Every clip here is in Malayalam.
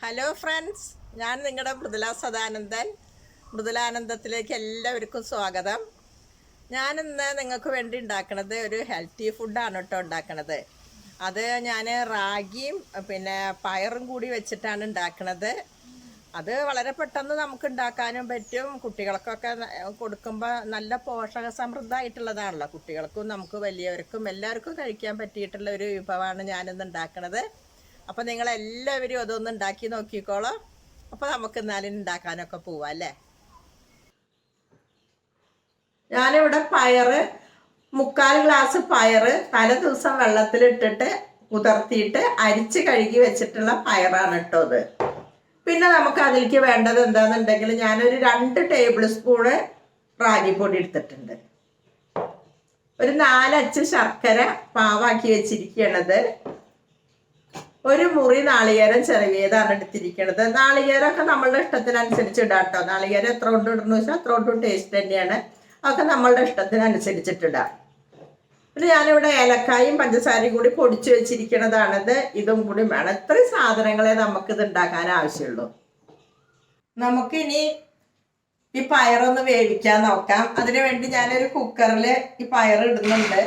ഹലോ ഫ്രണ്ട്സ് ഞാൻ നിങ്ങളുടെ മൃദുല സദാനന്ദൻ. മൃദുലാനന്ദത്തിലേക്ക് എല്ലാവർക്കും സ്വാഗതം. ഞാൻ ഇന്ന് നിങ്ങൾക്ക് വേണ്ടി ഉണ്ടാക്കണത് ഒരു ഹെൽത്തി ഫുഡാണ് കേട്ടോ ഉണ്ടാക്കണത് അത് ഞാൻ റാഗിയും പിന്നെ പയറും കൂടി വെച്ചിട്ടാണ് ഉണ്ടാക്കണത് അത് വളരെ പെട്ടെന്ന് നമുക്ക് ഉണ്ടാക്കാനും പറ്റും. കുട്ടികൾക്കൊക്കെ കൊടുക്കുമ്പോൾ നല്ല പോഷക സമൃദ്ധമായിട്ടുള്ളതാണല്ലോ കുട്ടികൾക്കും നമുക്ക് വലിയവർക്കും എല്ലാവർക്കും കഴിക്കാൻ പറ്റിയിട്ടുള്ള ഒരു വിഭവമാണ് ഞാനിന്ന് ഉണ്ടാക്കണത് അപ്പോൾ നിങ്ങൾ എല്ലാവരും അതൊന്ന് ഉണ്ടാക്കി നോക്കിക്കോളൂ. അപ്പോൾ നമുക്ക് എന്നാലും ഉണ്ടാക്കാനൊക്കെ പോവാം അല്ലേ? ഞാനിവിടെ പയറ് മുക്കാൽ ഗ്ലാസ് പയറ് തലേ ദിവസം വെള്ളത്തിലിട്ടിട്ട് കുതിർത്തിയിട്ട് അരിച്ച് കഴുകി വെച്ചിട്ടുള്ള പയറാണ് കേട്ടോ ഇത്. പിന്നെ നമുക്ക് അതിലേക്ക് വേണ്ടത് എന്താണെന്നുണ്ടെങ്കിൽ ഞാനൊരു രണ്ട് ടേബിൾ സ്പൂണ് റാഗിപ്പൊടി എടുത്തിട്ടുണ്ട്. ഒരു നാലച്ച് ശർക്കര പാവാക്കി വെച്ചിരിക്കണത് ഒരു മുറി നാളികേരം ചെറിയതാണ് എടുത്തിരിക്കുന്നത് നാളികേരമൊക്കെ നമ്മളുടെ ഇഷ്ടത്തിനനുസരിച്ച് ഇടാം കേട്ടോ നാളികേരം എത്ര കൊണ്ട് ഇടുന്നു വെച്ചാൽ അത്ര കൊണ്ടും ടേസ്റ്റ് തന്നെയാണ്. അതൊക്കെ നമ്മളുടെ ഇഷ്ടത്തിനനുസരിച്ചിട്ടിടാം പിന്നെ ഞാനിവിടെ ഏലക്കായും പഞ്ചസാരയും കൂടി പൊടിച്ചു വെച്ചിരിക്കുന്നതാണിത് ഇതും കൂടി വേണം. ഇത്രയും സാധനങ്ങളെ ഇത് ഉണ്ടാക്കാൻ ആവശ്യമുള്ളൂ. നമുക്കിനി ഈ പയറൊന്ന് വേവിക്കാൻ നോക്കാം. അതിനു വേണ്ടി ഞാനൊരു കുക്കറിൽ ഈ പയർ ഇടുന്നുണ്ട്.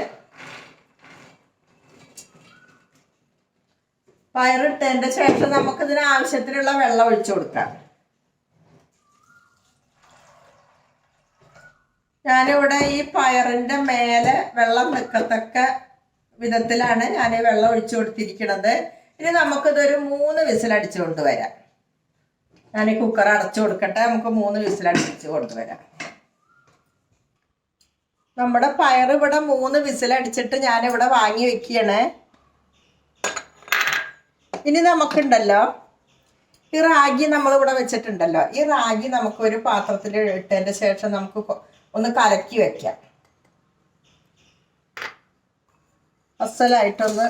പയറിട്ടതിന്റെ ശേഷം നമുക്ക് ഇതിന് ആവശ്യത്തിനുള്ള വെള്ളം ഒഴിച്ചു കൊടുക്കാം. ഞാനിവിടെ ഈ പയറിന്റെ മേലെ വെള്ളം നിൽക്കത്തക്ക വിധത്തിലാണ് ഞാൻ ഈ വെള്ളം ഒഴിച്ചു കൊടുത്തിരിക്കുന്നത് ഇനി നമുക്കിതൊരു മൂന്ന് വിസിൽ അടിച്ചു കൊണ്ടുവരാം. ഞാൻ ഈ കുക്കർ അടച്ചു കൊടുക്കട്ടെ നമുക്ക് മൂന്ന് വിസിൽ അടിച്ചു കൊണ്ടുവരാം. നമ്മുടെ പയർ ഇവിടെ മൂന്ന് വിസിൽ വിസിലടിച്ചിട്ട് ഞാനിവിടെ വാങ്ങി വെക്കുകയാണ് ഇനി നമുക്കുണ്ടല്ലോ ഈ റാഗി നമ്മൾ ഇവിടെ വെച്ചിട്ടുണ്ടല്ലോ. ഈ റാഗി നമുക്ക് ഒരു പാത്രത്തിൽ ഇട്ടതിന്റെ ശേഷം നമുക്ക് ഒന്ന് കലക്കി വെക്കാം. അസലായിട്ടൊന്ന്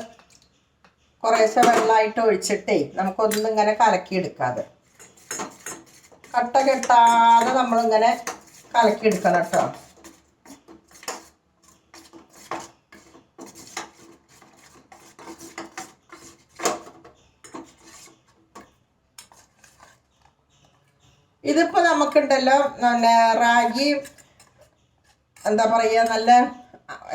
കുറേശ്ശെ വെള്ളമായിട്ട് ഒഴിച്ചിട്ടേ നമുക്കൊന്നും ഇങ്ങനെ കലക്കി എടുക്കാതെ കട്ട കെട്ടാതെ നമ്മളിങ്ങനെ കലക്കി എടുക്കണം കേട്ടോ. ഇതിപ്പോ നമുക്കുണ്ടല്ലോ പിന്നെ റാഗി എന്താ പറയുക നല്ല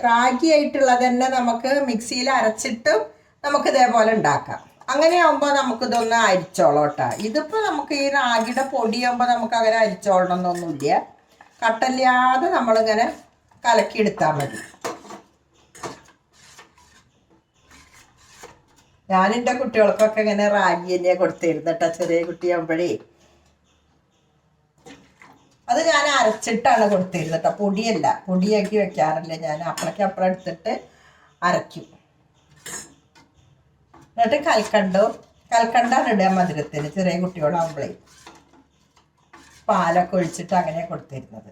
റാഗി ആയിട്ടുള്ളത് തന്നെ നമുക്ക് മിക്സിയിൽ അരച്ചിട്ടും നമുക്ക് ഇതേപോലെ ഉണ്ടാക്കാം. അങ്ങനെ ആകുമ്പോൾ നമുക്കിതൊന്ന് അരിച്ചോളാം കേട്ടോ ഇതിപ്പോൾ നമുക്ക് ഈ റാഗിയുടെ പൊടിയാകുമ്പോൾ നമുക്ക് അങ്ങനെ അരിച്ചോളണം എന്നൊന്നുമില്ല കട്ടല്ലാതെ നമ്മളിങ്ങനെ കലക്കിയെടുത്താൽ മതി. ഞാനെന്റെ കുട്ടികൾക്കൊക്കെ ഇങ്ങനെ റാഗി തന്നെയാണ് കൊടുത്തിരുന്നു കേട്ടോ ചെറിയ കുട്ടിയാകുമ്പോഴേ അത് ഞാൻ അരച്ചിട്ടാണ് കൊടുത്തിരുന്നത് കേട്ടോ പൊടിയല്ല. പൊടിയാക്കി വെക്കാറില്ല ഞാൻ. അപ്പളേക്ക് അപ്പുറം എടുത്തിട്ട് അരയ്ക്കും. എന്നിട്ട് കൽക്കണ്ടോ? കൽക്കണ്ടാണ് ഇടുക മധുരത്തിന്. ചെറിയ കുട്ടികളാകുമ്പോഴേ പാലൊക്കെ ഒഴിച്ചിട്ട് അങ്ങനെ കൊടുത്തിരുന്നത്.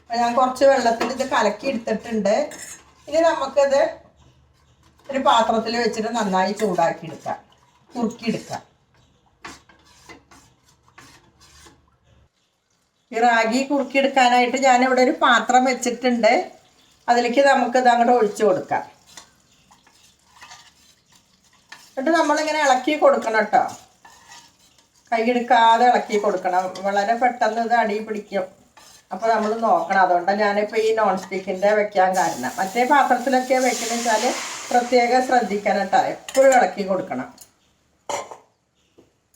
അപ്പൊ ഞാൻ കുറച്ച് വെള്ളത്തിൽ ഇത് കലക്കി എടുത്തിട്ടുണ്ട്. ഇനി നമുക്കത് ഒരു പാത്രത്തിൽ വെച്ചിട്ട് നന്നായി ചൂടാക്കി എടുക്കാം. കുറുക്കിയെടുക്കാം ഈ റാഗി കുറുക്കിയെടുക്കാനായിട്ട് ഞാനിവിടെ ഒരു പാത്രം വെച്ചിട്ടുണ്ട്. അതിലേക്ക് നമുക്ക് ഇത് അങ്ങോട്ട് ഒഴിച്ചു കൊടുക്കാം. എന്നിട്ട് നമ്മളിങ്ങനെ ഇളക്കി കൊടുക്കണം കേട്ടോ. കൈയെടുക്കാതെ ഇളക്കി കൊടുക്കണം. വളരെ പെട്ടെന്ന് ഇത് അടി പിടിക്കും. അപ്പോൾ നമ്മൾ നോക്കണം. അതുകൊണ്ടാണ് ഞാനിപ്പോൾ ഈ നോൺ സ്റ്റിക്കിന്റെ വെക്കാൻ കാരണം. മറ്റേ പാത്രത്തിലൊക്കെ വെക്കണമെന്ന് വെച്ചാൽ പ്രത്യേകം ശ്രദ്ധിക്കണം കേട്ടോ. എപ്പോഴും ഇളക്കി കൊടുക്കണം.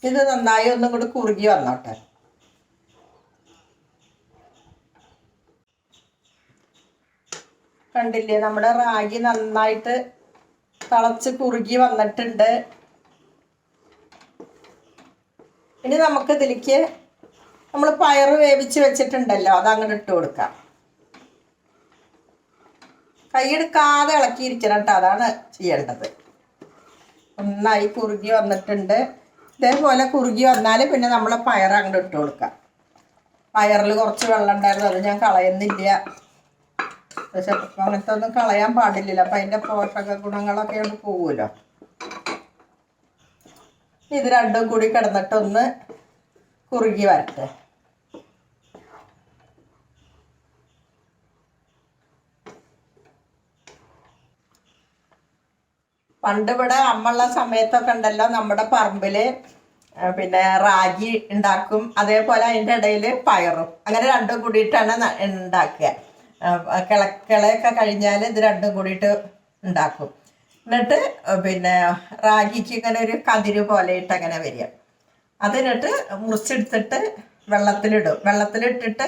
ഇത് നന്നായി ഒന്നും കൂടി കുറുകി വന്നോട്ടെ. കണ്ടില്ലേ? നമ്മുടെ റാഗി നന്നായിട്ട് തളച്ച് കുറുകി വന്നിട്ടുണ്ട്. ഇനി നമുക്ക് ഇതിലേക്ക് നമ്മൾ പയർ വേവിച്ച് വെച്ചിട്ടുണ്ടല്ലോ അത് അങ്ങോട്ട് ഇട്ട് കൊടുക്കാം. കൈയെടുക്കാതെ ഇളക്കിയിരിക്കണം കേട്ടോ അതാണ് ചെയ്യേണ്ടത്. ഒന്നായി കുറുകി വന്നിട്ടുണ്ട്. ഇതേപോലെ കുറുകി വന്നാൽ പിന്നെ നമ്മൾ പയർ അങ്ങോട്ട് ഇട്ട് കൊടുക്കാം. പയറിൽ കുറച്ച് വെള്ളം ഉണ്ടായിരുന്നു അത് ഞാൻ കളയുന്നില്ല. പക്ഷെ അങ്ങനത്തെ ഒന്നും കളയാൻ പാടില്ലല്ലോ. അപ്പം അതിന്റെ പോഷക ഗുണങ്ങളൊക്കെ അങ്ങോട്ട് പോകുമല്ലോ ഇത് രണ്ടും കൂടി കിടന്നിട്ടൊന്ന് കുറുകി വരട്ടെ. പണ്ട് ഇവിടെ അമ്മുള്ള സമയത്തൊക്കെ ഉണ്ടല്ലോ നമ്മുടെ പറമ്പിൽ പിന്നെ റാഗി ഉണ്ടാക്കും. അതേപോലെ അതിന്റെ ഇടയിൽ പയറും. അങ്ങനെ രണ്ടും കൂടിയിട്ടാണ് ഉണ്ടാക്കുക. കിള കിളയൊക്കെ കഴിഞ്ഞാൽ ഇത് രണ്ടും കൂടിയിട്ട് ഉണ്ടാക്കും. എന്നിട്ട് പിന്നെ റാഗിക്ക് ഇങ്ങനെ ഒരു കതിര് പോലെ ഇട്ട് അങ്ങനെ വരിക. അതിനിട്ട് മുറിച്ചെടുത്തിട്ട് വെള്ളത്തിലിടും. വെള്ളത്തിലിട്ടിട്ട്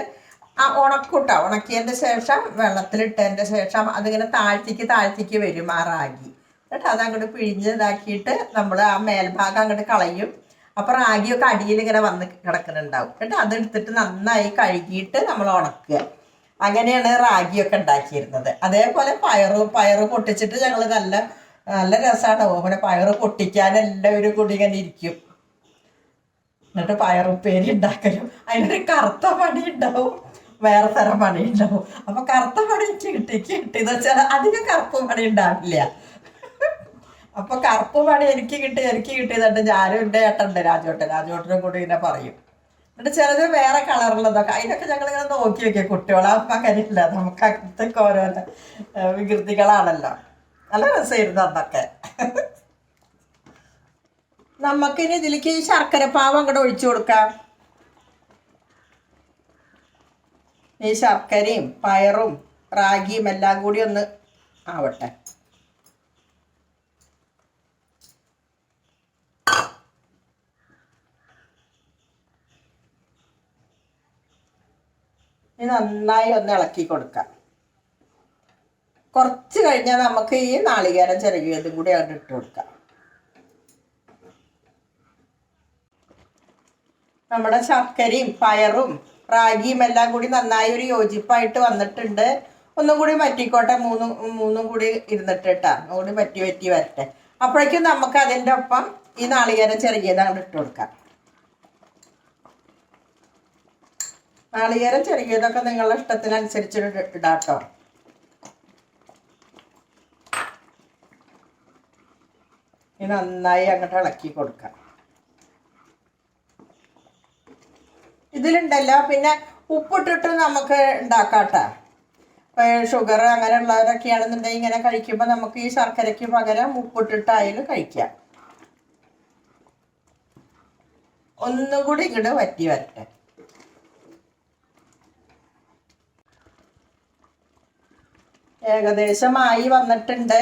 ആ ഉണക്കൂട്ട ഉണക്കിയതിന്റെ ശേഷം വെള്ളത്തിലിട്ടതിന്റെ ശേഷം അതിങ്ങനെ താഴ്ത്തിക്ക് താഴ്ത്തിക്ക് വരും ആ റാഗി. എന്നിട്ട് അത് അങ്ങോട്ട് പിഴിഞ്ഞ് ഇതാക്കിയിട്ട് നമ്മൾ ആ മേൽഭാഗം അങ്ങോട്ട് കളയും. അപ്പോൾ റാഗിയൊക്കെ അടിയിൽ ഇങ്ങനെ വന്ന് കിടക്കുന്നുണ്ടാവും. എന്നിട്ട് അതെടുത്തിട്ട് നന്നായി കഴുകിയിട്ട് നമ്മൾ ഉണക്കുക. അങ്ങനെയാണ് റാഗിയൊക്കെ ഉണ്ടാക്കിയിരുന്നത്. അതേപോലെ പയറ് പയറ് പൊട്ടിച്ചിട്ട് ഞങ്ങൾ നല്ല നല്ല രസമാണ് അങ്ങനെ പയറ് പൊട്ടിക്കാൻ എല്ലാവരും കൂടി ഇങ്ങനെ ഇരിക്കും. എന്നിട്ട് പയറുപ്പേരി ഉണ്ടാക്കലും. അതിനൊരു കറുത്ത പണി ഉണ്ടാവും. വേറെ തരം പണി ഉണ്ടാവും. അപ്പൊ കറുത്ത പണി എനിക്ക് കിട്ടി. കിട്ടിയെന്ന് വെച്ചാൽ അധികം കറുപ്പ് പണി ഉണ്ടാവില്ല. അപ്പൊ കറുപ്പ് പണി എനിക്ക് കിട്ടി എനിക്ക് കിട്ടിയതുണ്ട് ഞാനും എന്റെ ഏട്ടന്റെ രാജോട്ടൻ രാജോട്ടനും കൂടി ഇങ്ങനെ പറയും. എന്നിട്ട് ചിലത് വേറെ കളറുള്ളതൊക്കെ അതിനൊക്കെ ഞങ്ങൾ ഇങ്ങനെ നോക്കി നോക്കിയ കുട്ടികളാകുമ്പോൾ അങ്ങനെയില്ല നമുക്ക് അങ്ങനത്തെ ഓരോരോ വികൃതികളാണല്ലോ. നല്ല രസമായിരുന്നു അന്നൊക്കെ. നമുക്കിനി ഇതിലേക്ക് ഈ ശർക്കര പാവം അങ്ങോട്ട് ഒഴിച്ചു കൊടുക്കാം. ഈ ശർക്കരയും പയറും റാഗിയും എല്ലാം കൂടി ഒന്ന് ആവട്ടെ. ഇനി നന്നായി ഒന്ന് ഇളക്കി കൊടുക്കാം. കുറച്ച് കഴിഞ്ഞാൽ നമുക്ക് ഈ നാളികേരം ചിരകിയതും കൂടി അങ്ങോട്ട് ഇട്ട് കൊടുക്കാം. നമ്മുടെ ശർക്കരയും പയറും റാഗിയും എല്ലാം കൂടി നന്നായി ഒരു യോജിപ്പായിട്ട് വന്നിട്ടുണ്ട്. ഒന്നും കൂടി പറ്റിക്കോട്ടെ മൂന്നും മൂന്നും കൂടി ഇരുന്നിട്ട് കേട്ടാ. ഒന്നും കൂടി പറ്റി പറ്റി വരട്ടെ. അപ്പോഴേക്കും നമുക്ക് അതിന്റെ ഒപ്പം ഈ നാളികേരം ചെറുകിയത് അങ്ങോട്ട് ഇട്ട് കൊടുക്കാം. നാളികേരം ചെറുകിയതൊക്കെ നിങ്ങളുടെ ഇഷ്ടത്തിനനുസരിച്ച് ഇട- ഇടാട്ടോ. ഇനി നന്നായി അങ്ങോട്ട് ഇളക്കി കൊടുക്കാം. ഇതിലുണ്ടല്ലോ പിന്നെ ഉപ്പിട്ടിട്ട് നമുക്ക് ഉണ്ടാക്കാട്ടാ. ഷുഗർ അങ്ങനെയുള്ളവരൊക്കെയാണെന്നുണ്ടെങ്കിൽ ഇങ്ങനെ കഴിക്കുമ്പോൾ നമുക്ക് ഈ ശർക്കരയ്ക്ക് പകരം ഉപ്പിട്ടിട്ടായാലും കഴിക്കാം. ഒന്നുകൂടി ഇങ്ങോട്ട് വറ്റി വരട്ടെ. ഏകദേശമായി വന്നിട്ടുണ്ട്.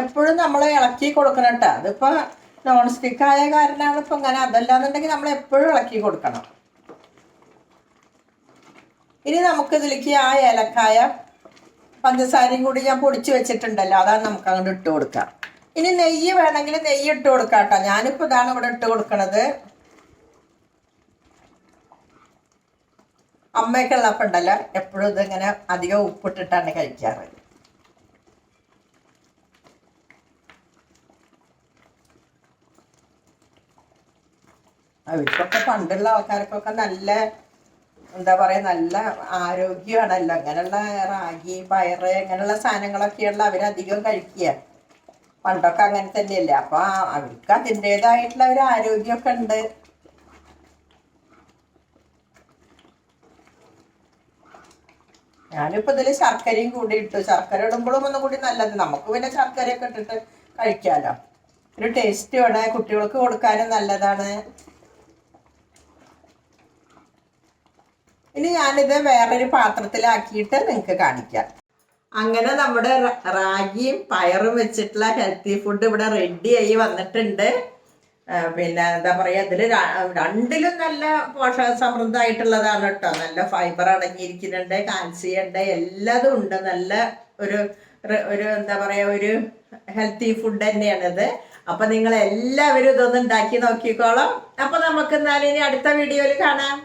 എപ്പോഴും നമ്മൾ ഇളക്കി കൊടുക്കണം കേട്ടോ അതിപ്പോൾ നോൺ സ്റ്റിക്ക് ആയ കാരണമാണ് ഇപ്പം ഇങ്ങനെ. അതല്ലാന്നുണ്ടെങ്കിൽ നമ്മൾ എപ്പോഴും ഇളക്കി കൊടുക്കണം. ഇനി നമുക്ക് ഇതിലേക്ക് ആ ഏലക്കായ പഞ്ചസാരയും കൂടി ഞാൻ പൊടിച്ചു വെച്ചിട്ടുണ്ടല്ലോ. അതാണ് നമുക്ക് അങ്ങോട്ട് ഇട്ട് കൊടുക്കാം. ഇനി നെയ്യ് വേണമെങ്കിൽ നെയ്യ് ഇട്ട് കൊടുക്കാം കേട്ടോ ഞാനിപ്പോൾ ഇതാണ് ഇവിടെ ഇട്ട് കൊടുക്കണത്. അമ്മയൊക്കെ ഉള്ളപ്പോൾ ഉണ്ടല്ലോ എപ്പോഴും ഇതിങ്ങനെ അധികം ഉപ്പിട്ടിട്ടാണ് കഴിക്കാറ്. അവർക്കൊക്കെ പണ്ടുള്ള ആൾക്കാർക്കൊക്കെ നല്ല എന്താ പറയാ നല്ല ആരോഗ്യമാണല്ലോ. അങ്ങനെയുള്ള റാഗി പയറ് അങ്ങനെയുള്ള സാധനങ്ങളൊക്കെയുള്ള അവരധികം കഴിക്കുക. പണ്ടൊക്കെ അങ്ങനെ തന്നെയല്ലേ. അപ്പൊ അവർക്ക് അതിന്റെതായിട്ടുള്ള ഒരു ആരോഗ്യമൊക്കെ ഉണ്ട്. ഞാനിപ്പോ ഇതിൽ ശർക്കരയും കൂടി ഇട്ടു. ശർക്കര ഇടുമ്പോഴും ഒന്നും കൂടി നല്ലത്. നമുക്ക് പിന്നെ ശർക്കരയൊക്കെ ഇട്ടിട്ട് കഴിക്കാലോ. ഒരു ടേസ്റ്റ് ഇവിടെ കുട്ടികൾക്ക് കൊടുക്കാനും നല്ലതാണ്. ഇനി ഞാനിത് വേറൊരു പാത്രത്തിലാക്കിയിട്ട് നിങ്ങൾക്ക് കാണിക്കാം. അങ്ങനെ നമ്മുടെ റാഗിയും പയറും വെച്ചിട്ടുള്ള ഹെൽത്തി ഫുഡ് ഇവിടെ റെഡിയായി വന്നിട്ടുണ്ട്. പിന്നെ എന്താ പറയുക ഇതിൽ രണ്ടിലും നല്ല പോഷക സമൃദ്ധമായിട്ടുള്ളതാണ് കേട്ടോ. നല്ല ഫൈബർ അടങ്ങിയിരിക്കുന്നുണ്ട് കാൽസ്യം ഉണ്ട് എല്ലാതും ഉണ്ട്. നല്ല ഒരു ഒരു എന്താ പറയുക ഒരു ഹെൽത്തി ഫുഡ് തന്നെയാണിത്. അപ്പൊ നിങ്ങൾ എല്ലാവരും ഇതൊന്ന് ഉണ്ടാക്കി നോക്കിക്കോളാം. അപ്പൊ നമുക്ക് എന്നാലും ഇനി അടുത്ത വീഡിയോയിൽ കാണാം.